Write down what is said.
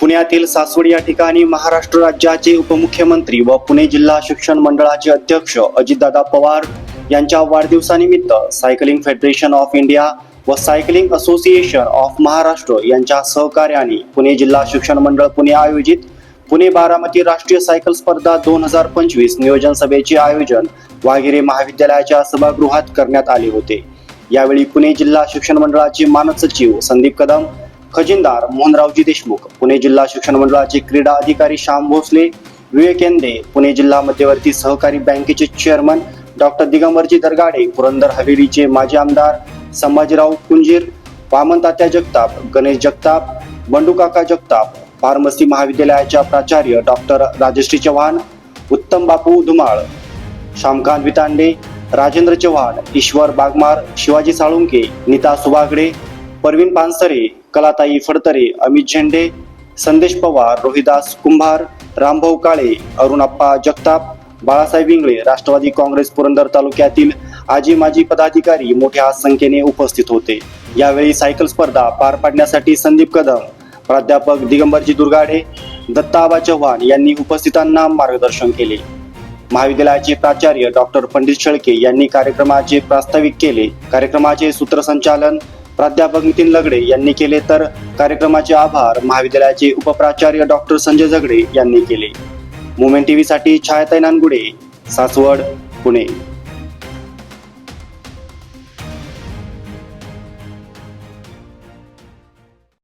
पुण्यातील सासवड या ठिकाणी महाराष्ट्र राज्याचे उपमुख्यमंत्री व पुणे जिल्हा शिक्षण मंडळाचे अध्यक्ष अजितदादा पवार यांच्या वाढदिवसानिमित्त सायकलिंग फेडरेशन ऑफ इंडिया व सायकलिंग असोसिएशन ऑफ महाराष्ट्र यांच्या सहकार्याने पुणे जिल्हा शिक्षण मंडळ पुणे आयोजित पुणे बारामती राष्ट्रीय सायकल स्पर्धा दोन हजार पंचवीस नियोजन सभेचे आयोजन वाघेरे महाविद्यालयाच्या सभागृहात करण्यात आले होते. यावेळी पुणे जिल्हा शिक्षण मंडळाचे मानद सचिव संदीप कदम खजिनदार मोहनरावजी देशमुख पुणे जिल्हा शिक्षण मंडळाचे क्रीडा अधिकारी श्याम भोसले विवेक येंदे पुणे जिल्हा मध्यवर्ती सहकारी बँकेचे चेअरमन डॉक्टर दिगंबरजी दरगाडे पुरंदर हवेलीचे माजी आमदार संभाजीराव कुंजीर वामन तात्या जगताप गणेश जगताप बंडू काका जगताप फार्मसी महाविद्यालयाच्या प्राचार्य डॉक्टर राजश्री चव्हाण उत्तम बापू धुमाळ श्यामकांत वितांडे राजेंद्र चव्हाण ईश्वर बागमार शिवाजी साळुंके नीता सुभागडे परवीन पानसरे कलाताई फडतरे अमित झेंडे संदेश पवार रोहिदास कुंभार रामभाऊ काळे अरुणप्पा जगताप बाळासाहेब इंगळे राष्ट्रवादी काँग्रेस पुरंदर तालुक्यातील आजी माजी पदाधिकारी मोठ्या संख्येने उपस्थित होते. यावेळी सायकल स्पर्धा पार पाडण्यासाठी संदीप कदम प्राध्यापक दिगंबरजी दुर्गाडे दत्ताबा चव्हाण यांनी उपस्थितांना मार्गदर्शन केले. महाविद्यालयाचे प्राचार्य डॉक्टर पंडित शेळके यांनी कार्यक्रमाचे प्रास्ताविक केले. कार्यक्रमाचे सूत्रसंचालन प्राध्यापक नितीन लगडे यांनी केले तर कार्यक्रमाचे आभार महाविद्यालयाचे उपप्राचार्य डॉक्टर संजय झगडे यांनी केले. मुमेंट टीव्हीसाठी छाया छायाताई नानगुडे सासवड पुणे.